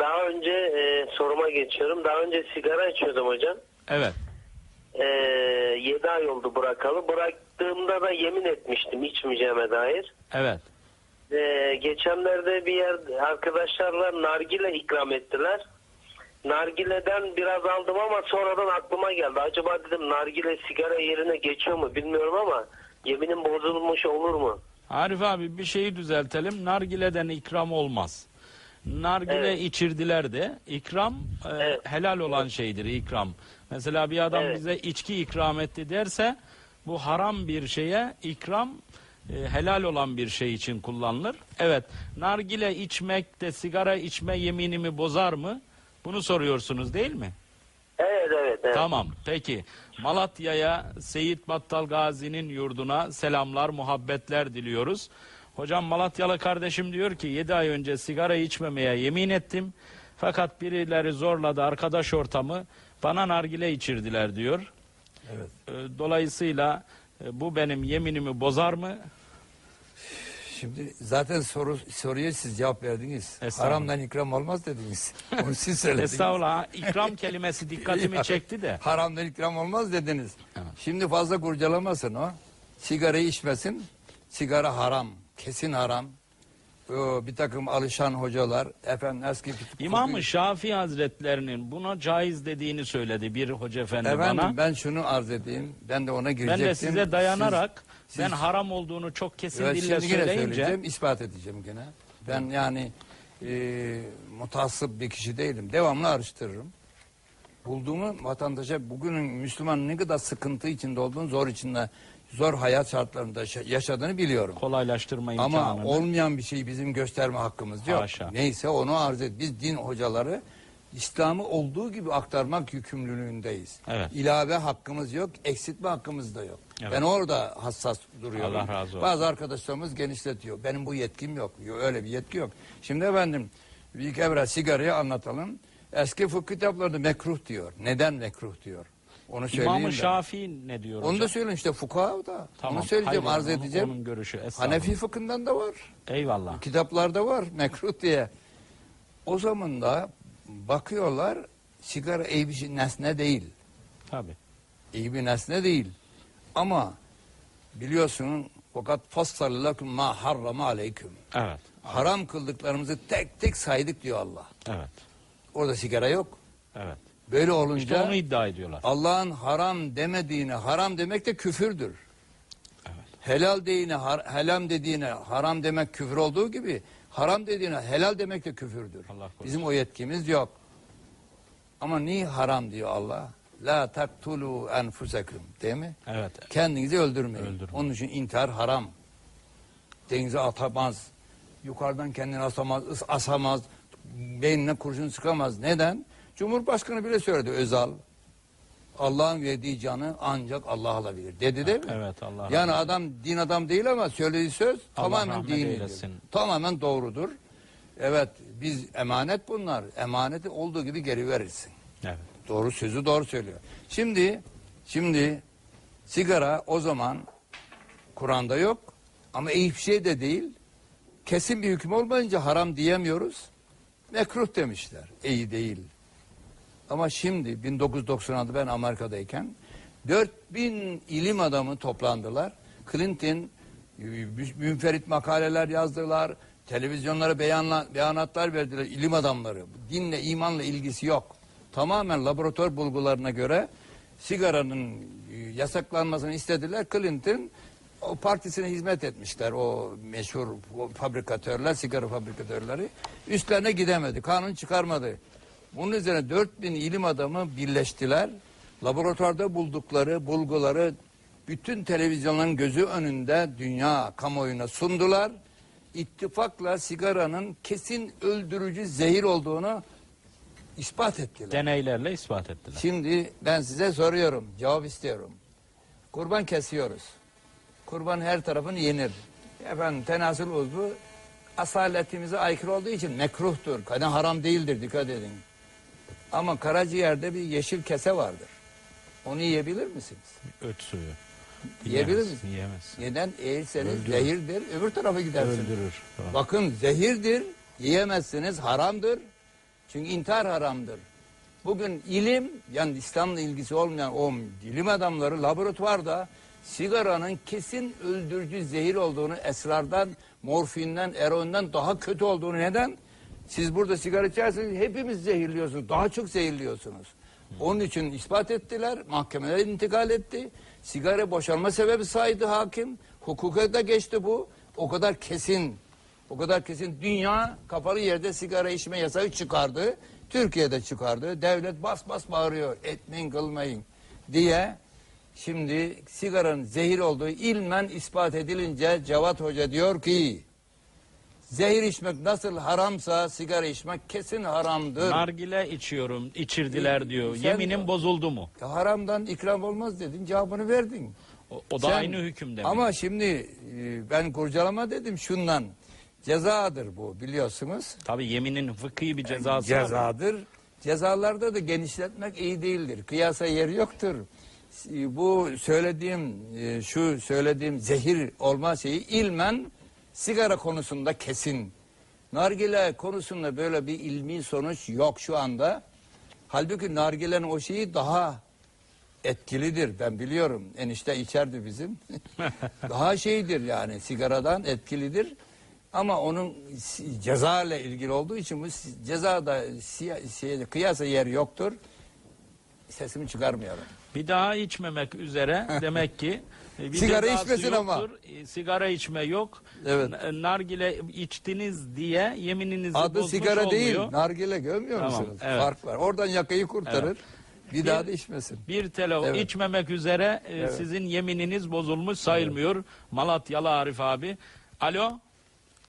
daha önce e, soruma geçiyorum. Daha önce sigara içiyordum hocam. Evet. E, 7 ay oldu bırakalı. Bıraktığımda da yemin etmiştim içmeyeceğime dair. Evet. E, geçenlerde bir yer arkadaşlarla nargile ikram ettiler. Nargileden biraz aldım ama sonradan aklıma geldi. Acaba dedim nargile sigara yerine geçiyor mu bilmiyorum ama yeminim bozulmuş olur mu? Arif abi bir şeyi düzeltelim. Nargileden ikram olmaz. Nargile Evet. içirdiler de ikram e, Evet. helal olan şeydir ikram. Mesela bir adam Evet. bize içki ikram etti derse bu haram bir şeye ikram e, helal olan bir şey için kullanılır. Evet nargile içmek de sigara içme yeminimi bozar mı? Bunu soruyorsunuz değil mi? Evet evet. evet. Tamam peki Malatya'ya Seyit Battal Gazi'nin yurduna selamlar muhabbetler diliyoruz. Hocam Malatyalı kardeşim diyor ki 7 ay önce sigara içmemeye yemin ettim. Fakat birileri zorladı arkadaş ortamı bana nargile içirdiler diyor. Evet. Ee, Dolayısıyla e, bu benim yeminimi bozar mı? Şimdi zaten soru soruya siz cevap verdiniz. Haramdan ikram olmaz dediniz. Onu siz söylediniz. Estağfurullah ikram kelimesi dikkatimi çekti de. Haramdan ikram olmaz dediniz. Evet. Şimdi fazla kurcalamasın o. Sigarayı içmesin. Sigara haram. Kesin haram. O, bir takım alışan hocalar efendim eski İmam-ı Şafii Hazretlerinin buna caiz dediğini söyledi bir hoca efendi Efendim bana. ben şunu arz edeyim. Ben de ona Ben girecektim. de size dayanarak Siz- ben siz- haram olduğunu çok kesin Evet, dille şimdi söyleyince söyleyeceğim, ispat edeceğim gene. Ben yani e, mutassıp bir kişi değilim. Devamlı araştırırım. Bulduğumu vatandaşa bugünün Müslüman ne kadar sıkıntı içinde olduğunu, zor içinde, zor hayat şartlarında yaşa- yaşadığını biliyorum. kolaylaştırma Ama imkanını. olmayan bir şeyi bizim gösterme hakkımız yok. Haşa. Neyse onu arz et. Biz din hocaları İslam'ı olduğu gibi aktarmak yükümlülüğündeyiz. Evet. İlave hakkımız yok, eksiltme hakkımız da yok. Evet. Ben orada hassas duruyorum. Allah razı olsun. Bazı arkadaşlarımız genişletiyor. Benim bu yetkim yok. Öyle bir yetki yok. Şimdi efendim büyük evre sigarayı anlatalım. Eski fıkıh kitaplarında mekruh diyor. Neden mekruh diyor? Onu söyleyeyim İmam-ı ben. Şafii ne diyor Onu hocam? da söyleyin işte fukaha da. Tamam, Onu söyleyeceğim, hayır, arz onu- edeceğim. onun görüşü, estağfurullah. Hanefi fıkhından da var. Eyvallah. Kitaplarda var mekruh diye. O zaman da bakıyorlar sigara iyi bir şey, nesne değil. Tabii. İyi bir nesne değil. Ama biliyorsun fakat fassalallakum ma harrama aleyküm. Evet. Haram kıldıklarımızı tek tek saydık diyor Allah. Evet. Orada sigara yok. Evet. Böyle olunca İşte onu iddia ediyorlar. Allah'ın haram demediğine haram demek de küfürdür. Evet. Helal dediğine har- helam dediğine haram demek küfür olduğu gibi haram dediğine helal demek de küfürdür. Allah. Bizim o yetkimiz yok. Ama niye haram diyor Allah? La taktulu enfusekum değil mi? Evet. Kendinizi öldürmeyin. Öldürmeyin. Onun için intihar haram. Denize atamaz. Yukarıdan kendini asamaz, asamaz. Beynine kurşun sıkamaz. Neden? Cumhurbaşkanı bile söyledi Özal. Allah'ın verdiği canı ancak Allah alabilir. Dedi değil mi? Evet, Allah Yani rahmet adam din adam değil ama söylediği söz Allah tamamen dinidir. Tamamen doğrudur. Evet biz emanet bunlar. Emaneti olduğu gibi geri verirsin. Evet. Doğru sözü doğru söylüyor. Şimdi şimdi sigara o zaman Kur'an'da yok ama iyi bir şey de değil. Kesin bir hüküm olmayınca haram diyemiyoruz. Mekruh demişler. İyi değil. Ama şimdi 1996'da ben Amerika'dayken 4000 ilim adamı toplandılar. Clinton münferit makaleler yazdılar. Televizyonlara beyanla, beyanatlar verdiler ilim adamları. Dinle, imanla ilgisi yok. Tamamen laboratuvar bulgularına göre sigaranın e, yasaklanmasını istediler. Clinton o partisine hizmet etmişler o meşhur fabrikatörler, sigara fabrikatörleri. Üstlerine gidemedi, kanun çıkarmadı. Bunun üzerine 4000 ilim adamı birleştiler. Laboratuvarda buldukları bulguları bütün televizyonların gözü önünde dünya kamuoyuna sundular. İttifakla sigaranın kesin öldürücü zehir olduğunu ispat ettiler. Deneylerle ispat ettiler. Şimdi ben size soruyorum, cevap istiyorum. Kurban kesiyoruz. Kurban her tarafını yenir. Efendim tenasül uzvu asaletimize aykırı olduğu için mekruhtur. Hani haram değildir dikkat edin. Ama karaciğerde bir yeşil kese vardır. Onu yiyebilir misiniz? Öt suyu. Yiyebilir Yiyemez, misin? Yiyemez. Neden? Eğerseniz Öldürür. zehirdir, öbür tarafa gidersiniz. Öldürür. Doğru. Bakın zehirdir, yiyemezsiniz, haramdır. Çünkü intihar haramdır. Bugün ilim yani İslam'la ilgisi olmayan o ilim adamları laboratuvarda sigaranın kesin öldürücü zehir olduğunu esrardan, morfinden, eroinden daha kötü olduğunu neden? Siz burada sigara içerseniz hepimiz zehirliyorsunuz. Daha çok zehirliyorsunuz. Onun için ispat ettiler. Mahkemeler intikal etti. Sigara boşalma sebebi saydı hakim. Hukuka da geçti bu. O kadar kesin. O kadar kesin. Dünya kapalı yerde sigara içme yasağı çıkardı. Türkiye'de çıkardı. Devlet bas bas bağırıyor. Etmeyin kılmayın diye. Şimdi sigaranın zehir olduğu ilmen ispat edilince Cevat Hoca diyor ki zehir içmek nasıl haramsa sigara içmek kesin haramdır. Nargile içiyorum, içirdiler diyor. Sen- Yeminim bozuldu mu? Ya haramdan ikram olmaz dedin cevabını verdin. O, o da Sen- aynı hükümde mi? Ama şimdi e, ben kurcalama dedim şundan. Cezadır bu biliyorsunuz. Tabii yeminin fıkhi bir cezası var. Cezadır. Cezalarda da genişletmek iyi değildir. Kıyasa yeri yoktur. E, Bu söylediğim e, şu söylediğim zehir olma şeyi ilmen sigara konusunda kesin. Nargile konusunda böyle bir ilmi sonuç yok şu anda. Halbuki nargilenin o şeyi daha etkilidir. Ben biliyorum. Enişte içerdi bizim. Daha şeydir yani sigaradan etkilidir. Ama onun ceza ile ilgili olduğu için bu cezada şeyde, kıyasa yer yoktur. Sesimi çıkarmıyorum. Bir daha içmemek üzere demek ki bir Sigara içmesin ama. yoktur. E, Sigara içme yok. Evet. Nargile içtiniz diye yemininizi Adı bozmuş sigara olmuyor. değil, nargile görmüyor Tamam, musunuz? evet. Fark var. Oradan yakayı kurtarır. Bir, daha da içmesin. Bir telefon Evet. içmemek üzere e, sizin yemininiz bozulmuş sayılmıyor. Malatyalı Arif abi. Alo.